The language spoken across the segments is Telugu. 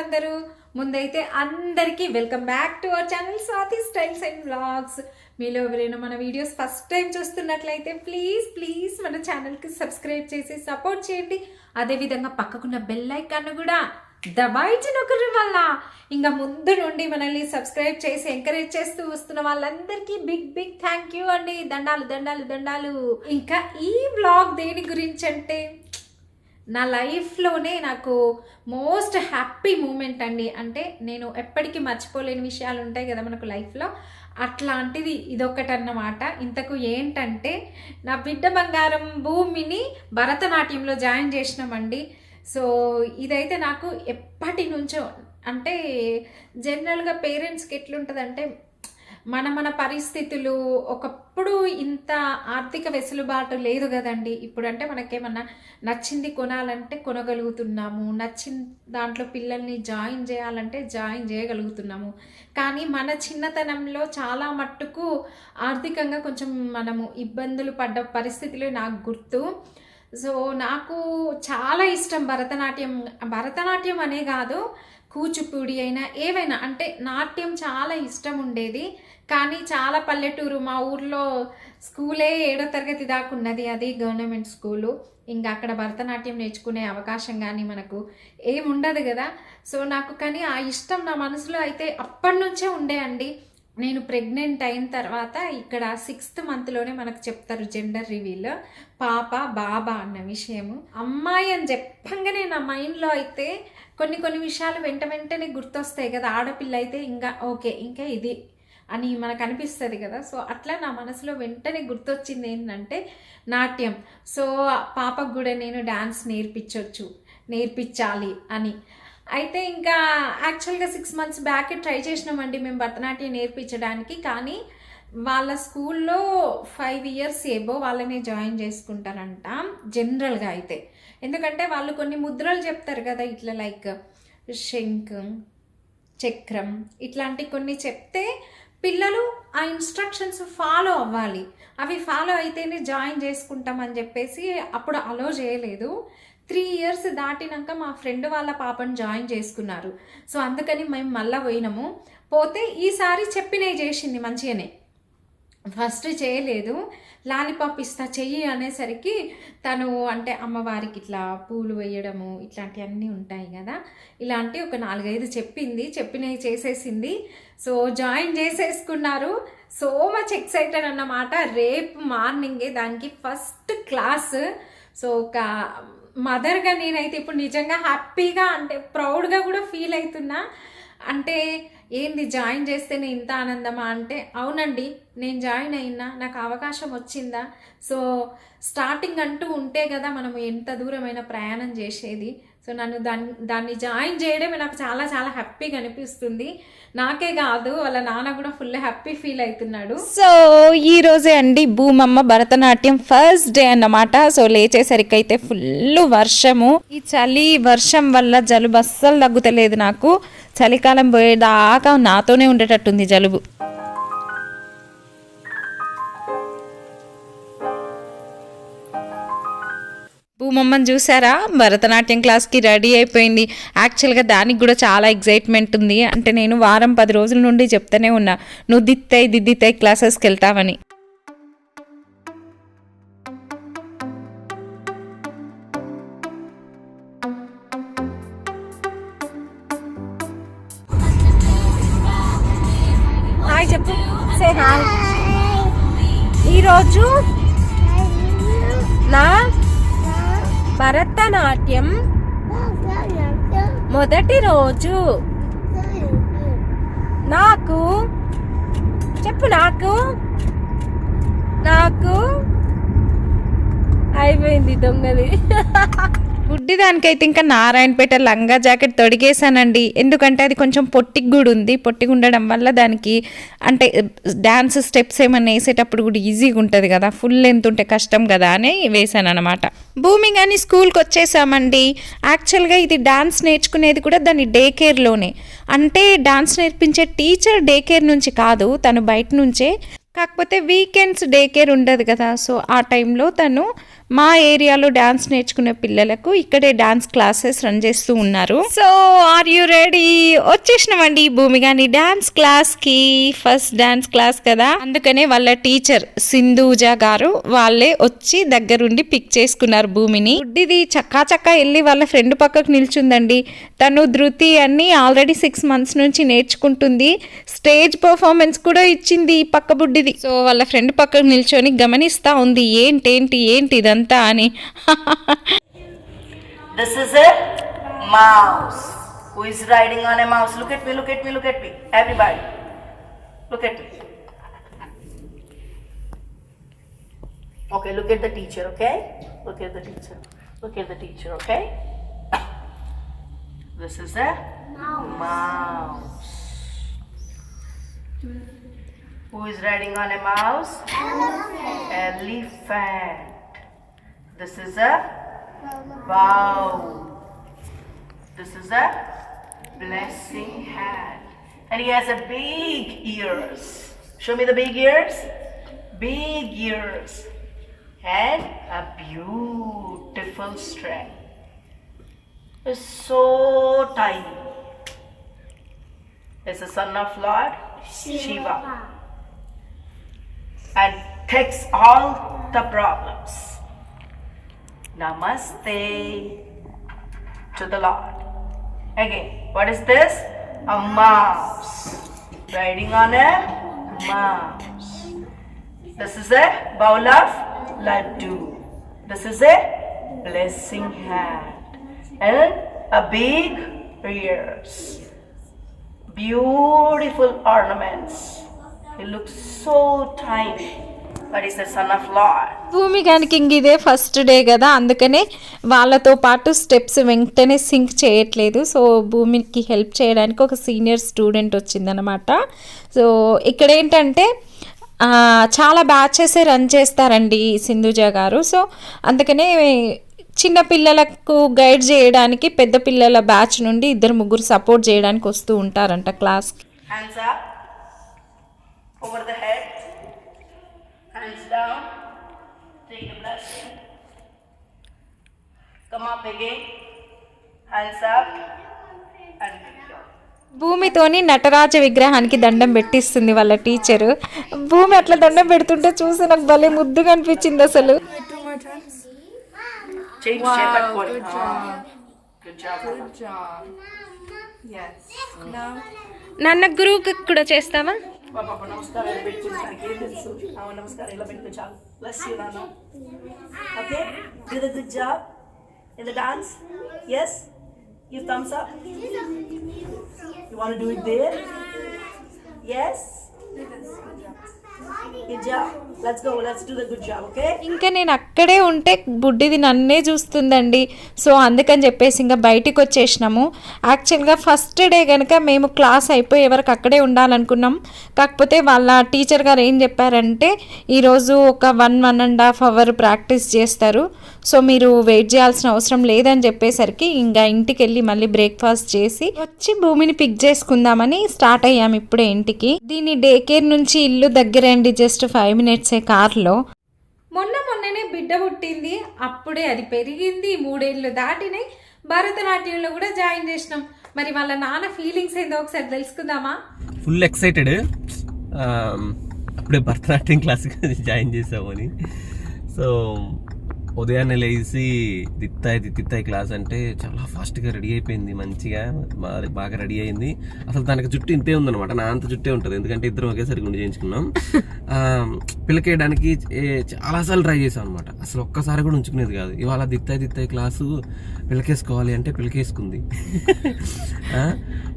అందరూ? ముందైతే అందరికీ welcome back to our channel Swathi styles and blogs మీలో ఎవరైనా మన వీడియోస్ ఫస్ట్ టైం చూస్తున్నట్లయితే ప్లీజ్ ప్లీజ్ మన ఛానల్కి సబ్స్క్రైబ్ చేసి సపోర్ట్ చేయండి. అదేవిధంగా పక్కకున్న బెల్ ఐకాన్ కూడా దబాయించిన ఒకరి వల్ల. ఇంకా ముందు నుండి మనల్ని సబ్స్క్రైబ్ చేసి ఎంకరేజ్ చేస్తూ వస్తున్న వాళ్ళందరికీ బిగ్ బిగ్ థ్యాంక్ యూ అండి. దండాలు దండాలు దండాలు. ఇంకా ఈ బ్లాగ్ దేని గురించి అంటే నా లైఫ్లోనే నాకు మోస్ట్ హ్యాపీ మూమెంట్ అండి. అంటే నేను ఎప్పటికీ మర్చిపోలేని విషయాలు ఉంటాయి కదా మనకు లైఫ్లో. అట్లాంటిది ఇదొకటి అన్నమాట ఇంతకు ఏంటంటే నా బిడ్డ బంగారం భూమిని భరతనాట్యంలో జాయిన్ చేసినామండి. సో ఇదైతే నాకు ఎప్పటి నుంచో అంటే జనరల్గా పేరెంట్స్కి ఎట్లుంటుందంటే మన మన పరిస్థితులు ఒకప్పుడు ఇంత ఆర్థిక వెసులుబాటు లేదు కదండి. ఇప్పుడంటే మనకేమన్నా నచ్చింది కొనాలంటే కొనగలుగుతున్నాము. నచ్చిన దాంట్లో పిల్లల్ని జాయిన్ చేయాలంటే జాయిన్ చేయగలుగుతున్నాము. కానీ మన చిన్నతనంలో చాలా మట్టుకు ఆర్థికంగా కొంచెం మనము ఇబ్బందులు పడ్డ పరిస్థితులు నాకు గుర్తు. సో నాకు చాలా ఇష్టం భరతనాట్యం. భరతనాట్యం అనే కాదు కూచిపూడి అయినా ఏవైనా అంటే నాట్యం చాలా ఇష్టం ఉండేది. కానీ చాలా పల్లెటూరు మా ఊర్లో స్కూలే ఏడో తరగతి దాకా ఉన్నది. అది గవర్నమెంట్ స్కూలు. ఇంకా అక్కడ భరతనాట్యం నేర్చుకునే అవకాశం కానీ మనకు ఏముండదు కదా. సో నాకు కానీ ఆ ఇష్టం నా మనసులో అయితే అప్పటి నుంచే ఉండే అండి. నేను ప్రెగ్నెంట్ అయిన తర్వాత ఇక్కడ సిక్స్త్ మంత్లోనే మనకు చెప్తారు జెండర్ రివీల్ పాప బాబా అన్న విషయము. అమ్మాయి అని చెప్పంగానే నా మైండ్లో అయితే కొన్ని కొన్ని విషయాలు వెంట వెంటనే గుర్తొస్తాయి కదా. ఆడపిల్ల అయితే ఇంకా ఓకే ఇంకా ఇది అని మనకు అనిపిస్తుంది కదా. సో అట్లా నా మనసులో వెంటనే గుర్తొచ్చింది ఏంటంటే నాట్యం. సో పాపకు కూడా నేను డ్యాన్స్ నేర్పించవచ్చు నేర్పించాలి అని. అయితే ఇంకా యాక్చువల్గా సిక్స్ మంత్స్ బ్యాక్ ట్రై చేసినామండి మేము భరతనాట్యం నేర్పించడానికి. కానీ వాళ్ళ స్కూల్లో ఫైవ్ ఇయర్స్ ఏబో వాళ్ళనే జాయిన్ చేసుకుంటారంట జనరల్గా అయితే. ఎందుకంటే వాళ్ళు కొన్ని ముద్రలు చెప్తారు కదా ఇట్లా లైక్ శంఖం చక్రం ఇట్లాంటి కొన్ని చెప్తే పిల్లలు ఆ ఇన్స్ట్రక్షన్స్ ఫాలో అవ్వాలి. అవి ఫాలో అయితేనే జాయిన్ చేసుకుంటామని చెప్పేసి అప్పుడు అలో చేయలేదు. త్రీ ఇయర్స్ దాటినాక మా ఫ్రెండ్ వాళ్ళ పాపను జాయిన్ చేసుకున్నారు. సో అందుకని మేము మళ్ళీ పోయినాము. పోతే ఈసారి చెప్పినవి చేసింది మంచిగానే. ఫస్ట్ చేయలేదు. లాలిపాప్ ఇస్తా చెయ్యి అనేసరికి తను అంటే అమ్మవారికి ఇట్లా పూలు వేయడము ఇట్లాంటివన్నీ ఉంటాయి కదా. ఇలాంటి ఒక నాలుగైదు చెప్పింది. చెప్పినవి చేసేసింది. సో జాయిన్ చేసేసుకున్నారు. సో మచ్ ఎక్సైటెడ్ అన్నమాట. రేపు మార్నింగే దానికి ఫస్ట్ క్లాస్. సో ఒక మదర్గా నేనైతే ఇప్పుడు నిజంగా హ్యాపీగా అంటే ప్రౌడ్గా కూడా ఫీల్ అవుతున్నా. అంటే ఏంది జాయిన్ చేస్తేనే ఇంత ఆనందమా అంటే అవునండి. నేను జాయిన్ అయినా నాకు అవకాశం వచ్చిందా? సో స్టార్టింగ్ అంటూ ఉంటే కదా మనం ఎంత దూరమైన ప్రయాణం చేసేది. సో నన్ను దాన్ని దాన్ని జాయిన్ చేయడమే నాకు చాలా చాలా హ్యాపీగా అనిపిస్తుంది. నాకే కాదు వాళ్ళ నాన్న కూడా ఫుల్ హ్యాపీ ఫీల్ అవుతున్నాడు. సో ఈ రోజే అండి భూమమ్మ భరతనాట్యం ఫస్ట్ డే అన్నమాట. సో లేచేసరికి అయితే ఫుల్ వర్షము. ఈ చలి వర్షం వల్ల జలుబు అస్సలు తగ్గుతలేదు నాకు. చలికాలం పోయేదాకా నాతోనే ఉండేటట్టుంది జలుబు. భూమమ్మని చూసారా? భరతనాట్యం క్లాస్కి రెడీ అయిపోయింది. యాక్చువల్గా దానికి కూడా చాలా ఎగ్జైట్మెంట్ ఉంది. అంటే నేను వారం పది రోజుల నుండి చెప్తానే ఉన్నా. నువ్వు దిత్తాయి దిద్దితాయి క్లాసెస్కి వెళ్తావని. హాయ్ చెప్పు. సే హాయ్ ఈరోజు నా భరతనాట్యం. మొదటి రోజు. నాకు చెప్పు నాకు. నాకు. అయిపోయింది దొంగది. గుడ్డి దానికైతే ఇంకా నారాయణపేట లంగా జాకెట్ తొడిగేశానండి. ఎందుకంటే అది కొంచెం పొట్టికి కూడా ఉంది పొట్టిగా ఉండడం వల్ల దానికి అంటే డ్యాన్స్ స్టెప్స్ ఏమైనా వేసేటప్పుడు కూడా ఈజీగా ఉంటుంది కదా. ఫుల్ లెంత్ ఉంటే కష్టం కదా అని వేసాను అనమాట భూమి కానీ స్కూల్కి వచ్చేసామండి. యాక్చువల్గా ఇది డాన్స్ నేర్చుకునేది కూడా దాని డే కేర్లోనే. అంటే డాన్స్ నేర్పించే టీచర్ డే కేర్ నుంచి కాదు తను బయట నుంచే. కాకపోతే వీకెండ్స్ డే కేర్ ఉండదు కదా. సో ఆ టైంలో తను మా ఏరియాలో డాన్స్ నేర్చుకునే పిల్లలకు ఇక్కడే డాన్స్ క్లాసెస్ రన్ చేస్తూ ఉన్నారు. సో ఆర్ యు రెడీ వచ్చేసినామండి భూమి గాని డాన్స్ క్లాస్కి ఫస్ట్ డాన్స్ క్లాస్ కదా. అందుకనే వాళ్ళ టీచర్ సింధూజ గారు వాళ్ళే వచ్చి దగ్గరుండి పిక్ చేసుకున్నారు భూమిని. గుడ్డిది చక్కా చక్కా వెళ్ళి వాళ్ళ ఫ్రెండ్ పక్కకు నిల్చుందండి. తను ధృతి అన్ని ఆల్రెడీ సిక్స్ మంత్స్ నుంచి నేర్చుకుంటుంది. స్టేజ్ పర్ఫార్మెన్స్ కూడా ఇచ్చింది ఈ పక్క బుడ్డిది. సో వాళ్ళ ఫ్రెండ్ పక్కకు నిల్చొని గమనిస్తా ఉంది. ఏంటేంటి ఏంటి ఇదంతా This is a mouse. Who is riding on a mouse? Look at me! Look at me! Look at me! Everybody, at me everybody Okay, look at the teacher, okay? Look at the teacher. Look at the teacher, okay? This is a mouse. Who is riding on a mouse? Elephant. Elephant. This is a bow. This is a blessing hand. And he has a big ears. Show me the big ears. Big ears. And a beautiful string. It's so tiny. It's the son of Lord Shiva. And takes all the problems. Namaste to the Lord. Again, what is this? A mouse. Riding on a mouse. This is a bowl of laddu. This is a blessing hand. And a big ears. Beautiful ornaments. He looks so tiny, but he's the son of Lord. భూమి ఇదే ఫస్ట్ డే కదా అందుకనే వాళ్ళతో పాటు స్టెప్స్ వెంటనే సింక్ చేయట్లేదు. సో భూమికి హెల్ప్ చేయడానికి ఒక సీనియర్ స్టూడెంట్ వచ్చిందనమాట సో ఇక్కడ ఏంటంటే చాలా బ్యాచెస్ రన్ చేస్తారండి సింధుజ గారు. సో అందుకనే చిన్న పిల్లలకు గైడ్ చేయడానికి పెద్ద పిల్లల బ్యాచ్ నుండి ఇద్దరు ముగ్గురు సపోర్ట్ చేయడానికి వస్తూ ఉంటారంట క్లాస్కి up, over the head, Hands down. Take the blessing. Come up again. Hands up. And భూమితోని నటరాజ విగ్రహానికి దండం పెట్టిస్తుంది వాళ్ళ టీచరు. భూమి అట్లా దండం పెడుతుంటే చూసి నాకు భలే ముద్దుగా అనిపించింది అసలు. Ah. నాన్న గురువు కూడా చేస్తావా? పాప నమస్కారం ఇలా పెట్టుకుని నాకు ఏం తెలుసు ఆ, నమస్కారం ఇలా పెట్టుకో చాలు బ్లెస్ యూ నాన్న okay D the good job in the dance yes give thumbs up you want do it there yes good job let's go let's do the good job okay ఇంకా నేను అక్కడే ఉంటే బుడ్డిది నన్నే చూస్తుందండి. సో అందుకని చెప్పేసి ఇంకా బయటికి వచ్చేసినాము. యాక్చువల్గా ఫస్ట్ డే కనుక మేము క్లాస్ అయిపోయే వరకు అక్కడే ఉండాలనుకున్నాం. కాకపోతే వాళ్ళ టీచర్ గారు ఏం చెప్పారంటే ఈరోజు ఒక one one and half hour practice చేస్తారు. సో మీరు వెయిట్ చేయాల్సిన అవసరం లేదని చెప్పేసరికి ఇంకా ఇంటికి వెళ్ళి మళ్ళీ బ్రేక్ఫాస్ట్ చేసి వచ్చి భూమిని పిక్ చేసుకుందామని స్టార్ట్ అయ్యాము ఇప్పుడే ఇంటికి. దీని డే కేర్ నుంచి ఇల్లు దగ్గరండి జస్ట్ ఫైవ్ మినిట్సే కార్లో. మొన్న మొన్ననే బిడ్డ పుట్టింది అప్పుడే అది పెరిగింది మూడేళ్ళు దాటినాయి. భరతనాట్యంలో కూడా జాయిన్ చేసినాం. మరి వాళ్ళ నాన్న ఫీలింగ్స్ ఏందో ఒకసారి తెలుసుకుందామా? Full excited. అప్పుడే భరతనాట్యం క్లాస్కి జాయిన్ చేసామని సో ఉదయాన్నే లేచి దిత్తాయి దిత్తాయి క్లాస్ అంటే చాలా ఫాస్ట్గా రెడీ అయిపోయింది మంచిగా బాగా రెడీ అయింది. అసలు తనకి జుట్టు ఇంతే ఉందన్నమాట నా అంత జుట్టే ఉంటుంది. ఎందుకంటే ఇద్దరం ఒకేసారి గుండి చేయించుకున్నాం. ఏ- చాలాసార్లు ట్రై చేసాం అనమాట అసలు ఒక్కసారి కూడా ఉంచుకునేది కాదు. ఇవాళ దిత్తాయి దిత్తాయి క్లాసు పిలకేసుకోవాలి అంటే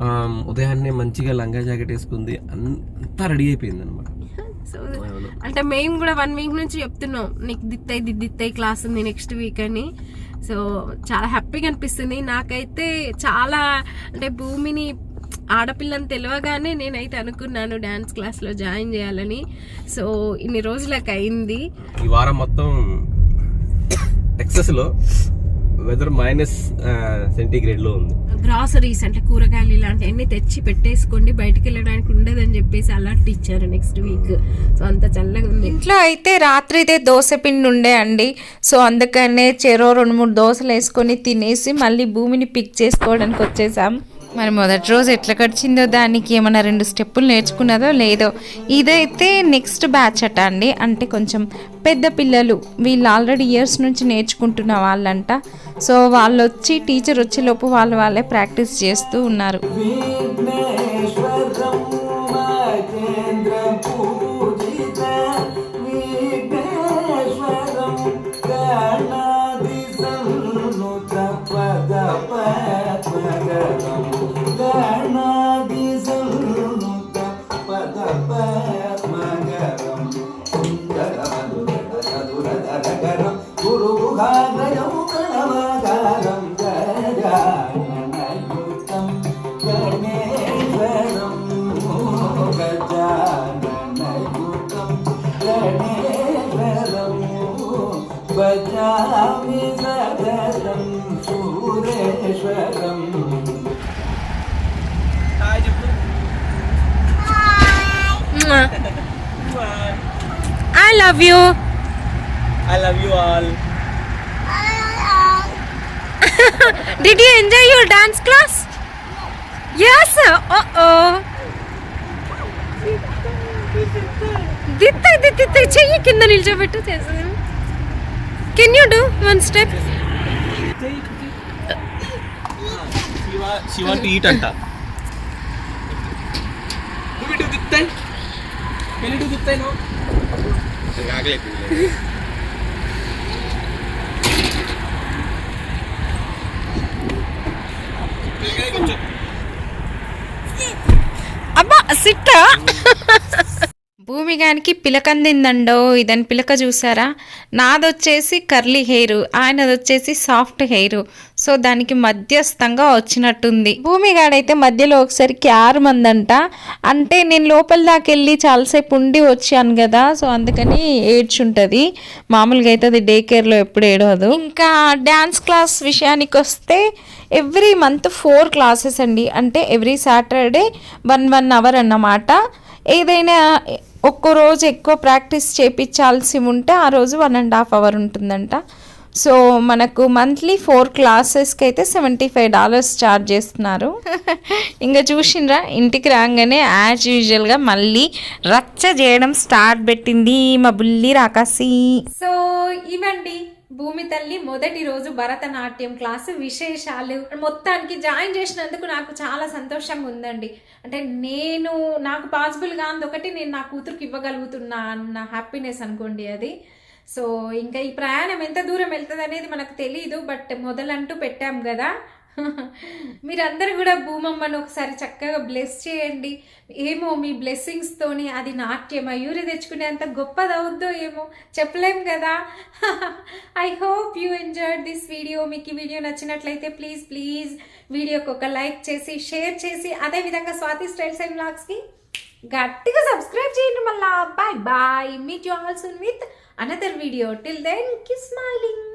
ఆ, ఉదయాన్నే మంచిగా లంగా జాకెట్ వేసుకుంది. అంతా రెడీ అయిపోయింది అనమాట సో అంటే మేము కూడా వన్ వీక్ నుంచి చెప్తున్నాం నీకు దిత్తాయి దిద్దిత్తాయి క్లాస్ ఉంది నెక్స్ట్ వీక్ అని. సో చాలా హ్యాపీగా అనిపిస్తుంది. నాకైతే చాలా అంటే భూమిని ఆడపిల్లని తెలియగానే నేనైతే అనుకున్నాను డ్యాన్స్ క్లాస్లో జాయిన్ చేయాలని. సో ఇన్ని రోజులకు అయింది. ఈ వారం మొత్తం టెక్సస్లో వెదర్ మైనస్ సెంటీగ్రేడ్లో ఉంది. గ్రాసరీస్ అంటే కూరగాయలు ఇలాంటివన్నీ తెచ్చి పెట్టేసుకోండి బయటికి వెళ్ళడానికి ఉండదని చెప్పేసి అలర్ట్ ఇచ్చారు నెక్స్ట్ వీక్ సో అంత చల్లగా ఉంది. ఇంట్లో అయితే రాత్రిదే దోశ పిండి ఉండే అండి. సో అందుకనే చెరో రెండు మూడు దోశలు వేసుకొని తినేసి మళ్ళీ భూమిని పిక్ చేసుకోవడానికి వచ్చేసాం. మరి మొదటి రోజు ఎట్లా గడిచిందో దానికి ఏమైనా రెండు స్టెప్పులు నేర్చుకున్నదో లేదో ఇదైతే నెక్స్ట్ బ్యాచ్ అట అండి. అంటే కొంచెం పెద్ద పిల్లలు వీళ్ళు ఆల్రెడీ ఇయర్స్ నుంచి నేర్చుకుంటున్న వాళ్ళంట. సో వాళ్ళు వచ్చి టీచర్ వచ్చేలోపు వాళ్ళు వాళ్ళే ప్రాక్టీస్ చేస్తూ ఉన్నారు. I love you I love you all did you enjoy your dance class yes ఓ దిత్త దిత్త చెయ్యి కింద నిల్చోబెట్టు చేస్తాను can you do one step Shiva to eat అంట నువ్వు ఇటు తిత్తాయి వెళ్ళి ఇటు తిత్తాయి నువ్వు ఆగలేదు కొంచెం అబ్బా సిట్ట భూమిగానికి పిలకందిందండో ఇదని పిలక చూసారా నాదొచ్చేసి కర్లీ హెయిర్ ఆయనది వచ్చేసి సాఫ్ట్ హెయిర్. సో దానికి మధ్యస్థంగా వచ్చినట్టుంది. భూమిగాడైతే మధ్యలో ఒకసారి క్యార్ మందంట. అంటే నేను లోపల దాకా వెళ్ళి చాలాసేపు ఉండి వచ్చాను కదా సో అందుకని ఏడ్చుంటుంది. మామూలుగా అయితే అది డే కేర్లో ఎప్పుడు ఏడవదు. ఇంకా డ్యాన్స్ క్లాస్ విషయానికి వస్తే ఎవ్రీ మంత్ ఫోర్ క్లాసెస్ అండి. అంటే every Saturday one one hour అన్నమాట. ఏదైనా ఒక్కో రోజు ఎక్కువ ప్రాక్టీస్ చేపించాల్సి ఉంటే ఆ రోజు వన్ అండ్ హాఫ్ అవర్ ఉంటుందంట. సో మనకు మంత్లీ ఫోర్ క్లాసెస్కి అయితే సెవెంటీ ఫైవ్ డాలర్స్ ఛార్జ్ చేస్తున్నారు. ఇంకా చూసిండ్రా ఇంటికి రాగానే యాజ్ యూజువల్గా మళ్ళీ రచ్చ చేయడం స్టార్ట్ పెట్టింది మా బుల్లి రాకాసి. సో ఇవండి భూమి తల్లి మొదటి రోజు భరతనాట్యం క్లాసు విశేషాలు. మొత్తానికి జాయిన్ చేసినందుకు నాకు చాలా సంతోషంగా ఉందండి. అంటే నేను నాకు పాసిబుల్ కాంది ఒకటి నేను నా కూతురికి ఇవ్వగలుగుతున్నా అన్న హ్యాపీనెస్ అనుకోండి అది. సో ఇంకా ఈ ప్రయాణం ఎంత దూరం వెళ్తుంది అనేది మనకు తెలియదు బట్ మొదలంటూ పెట్టాం కదా. మీరందరూ కూడా భూమమ్మను ఒకసారి చక్కగా బ్లెస్ చేయండి. ఏమో మీ బ్లెస్సింగ్స్తోని అది నాట్యం మయూరి తెచ్చుకునేంత గొప్పది అవుద్దో ఏమో చెప్పలేం కదా. I hope you enjoyed this video మీకు ఈ వీడియో నచ్చినట్లయితే ప్లీజ్ ప్లీజ్ వీడియోకి ఒక లైక్ చేసి షేర్ చేసి అదేవిధంగా స్వాతి స్టైల్స్ అండ్ బ్లాగ్స్కి గట్టిగా సబ్స్క్రైబ్ చేయండి మళ్ళా. Bye bye meet you all soon with another video till దెన్కి smiling